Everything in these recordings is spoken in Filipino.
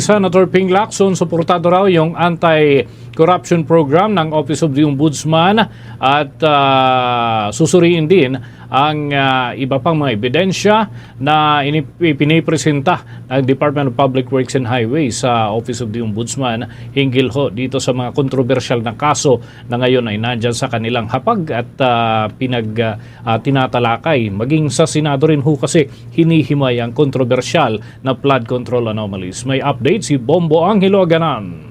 Senator Ping Lacson, suportado raw yung anti-corruption program ng Office of the Ombudsman at ah, susuriin din ang ah, iba pang mga ebidensya na inip- pinipresenta ng Department of Public Works and Highways sa Office of the Ombudsman hinggil ho dito sa mga kontrobersyal na kaso na ngayon ay nandyan sa kanilang hapag at ah, pinag ah, tinatalakay. Maging sa Senado rin ho kasi hinihimay ang kontrobersyal na flood control anomalies. May update si Bombo Angelo Aganan.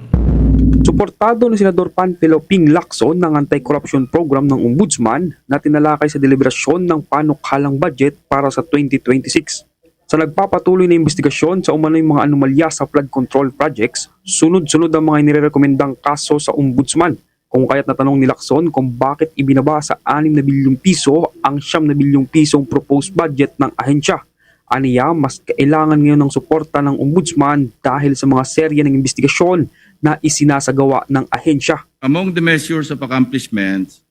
Suportado ni Senador Panfilo Ping Lacson ng anti-corruption program ng Ombudsman na tinalakay sa deliberasyon ng panukhalang budget para sa 2026. Sa nagpapatuloy na investigasyon sa umano'y mga anomalya sa flood control projects, sunod-sunod ang mga inirekomendang kaso sa Ombudsman. Kung kaya't natanong ni Lacson kung bakit ibinaba sa 6 na bilyong piso ang 9 na bilyong pisong proposed budget ng ahensya. Aniya, mas kailangan ngayon ng suporta ng Ombudsman dahil sa mga serye ng investigasyon na isinasagawa ng ahensya. Among the measures of accomplishments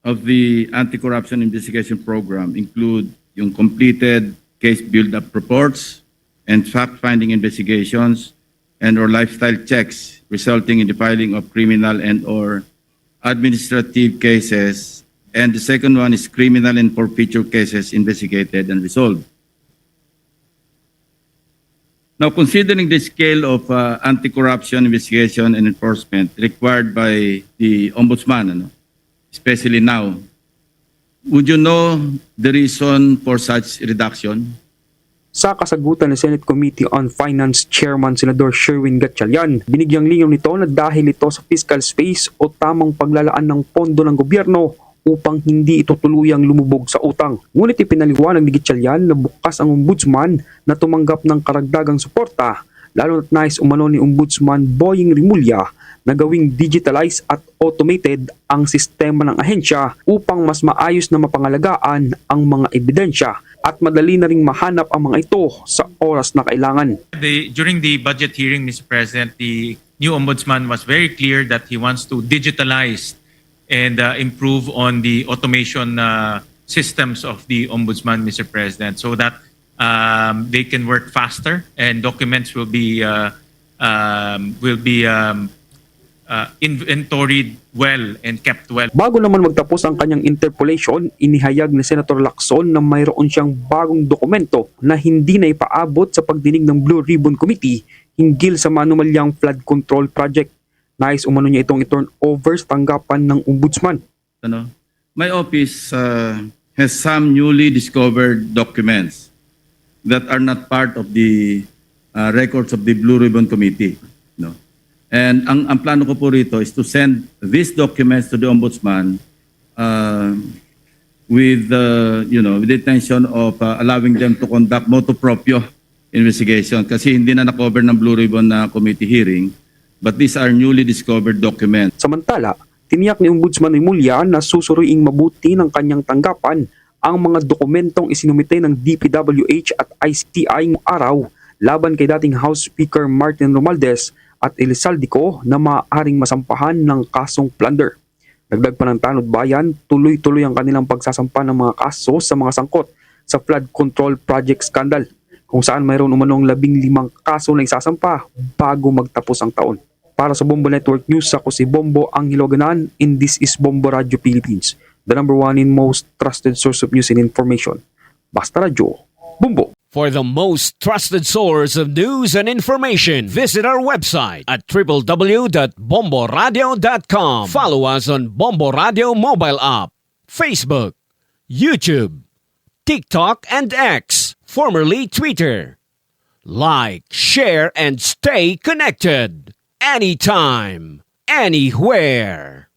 of the anti-corruption investigation program include yung completed case build-up reports and fact-finding investigations and or lifestyle checks resulting in the filing of criminal and or administrative cases. And the second one is criminal and forfeiture cases investigated and resolved. Now, considering the scale of uh, anti-corruption investigation and enforcement required by the ombudsman, ano, especially now, would you know the reason for such reduction? Sa kasagutan ng Senate Committee on Finance Chairman Senador Sherwin Gatchalian, binigyang linaw nito na dahil ito sa fiscal space o tamang paglalaan ng pondo ng gobyerno upang hindi ito tuluyang lumubog sa utang. Ngunit ipinaliwanag ni Gatchalian na bukas ang ombudsman na tumanggap ng karagdagang suporta lalo na't nais umano ni Ombudsman Boying Rimulya na gawing digitalized at automated ang sistema ng ahensya upang mas maayos na mapangalagaan ang mga ebidensya at madali na ring mahanap ang mga ito sa oras na kailangan. The, during the budget hearing, Mr. President, the new ombudsman was very clear that he wants to digitalize and uh, improve on the automation uh, systems of the ombudsman, Mr. President, so that um, they can work faster and documents will be uh, um, will be um, uh, inventoried well and kept well. Bago naman magtapos ang kanyang interpolation, inihayag ni Senator Lacson na mayroon siyang bagong dokumento na hindi na ipaabot sa pagdinig ng Blue Ribbon Committee hinggil sa manumalyang flood control project. Nais umano niya itong i-turn over sa tanggapan ng ombudsman. Ano? My office uh, has some newly discovered documents that are not part of the uh, records of the Blue Ribbon Committee. No? And ang, ang plano ko po rito is to send these documents to the Ombudsman uh, with, uh, you know, with the intention of uh, allowing them to conduct motu proprio investigation kasi hindi na na-cover ng Blue Ribbon na committee hearing but these are newly discovered documents. Samantala, tiniyak ni Ombudsman Rimulya na susuruing mabuti ng kanyang tanggapan ang mga dokumentong isinumite ng DPWH at ICTI ngayong araw laban kay dating House Speaker Martin Romualdez at Elisaldico na maaaring masampahan ng kasong plunder. Dagdag pa ng Tanod Bayan, tuloy-tuloy ang kanilang pagsasampa ng mga kaso sa mga sangkot sa flood control project scandal kung saan mayroon umanong labing limang kaso na isasampa bago magtapos ang taon. Para sa Bombo Network News, ako si Bombo Anghiloganan and this is Bombo Radio Philippines, the number one and most trusted source of news and information. Basta Radio, Bombo! For the most trusted source of news and information, visit our website at www.bomboradio.com. Follow us on Bombo Radio mobile app, Facebook, YouTube, TikTok, and X, formerly Twitter. Like, share, and stay connected anytime, anywhere.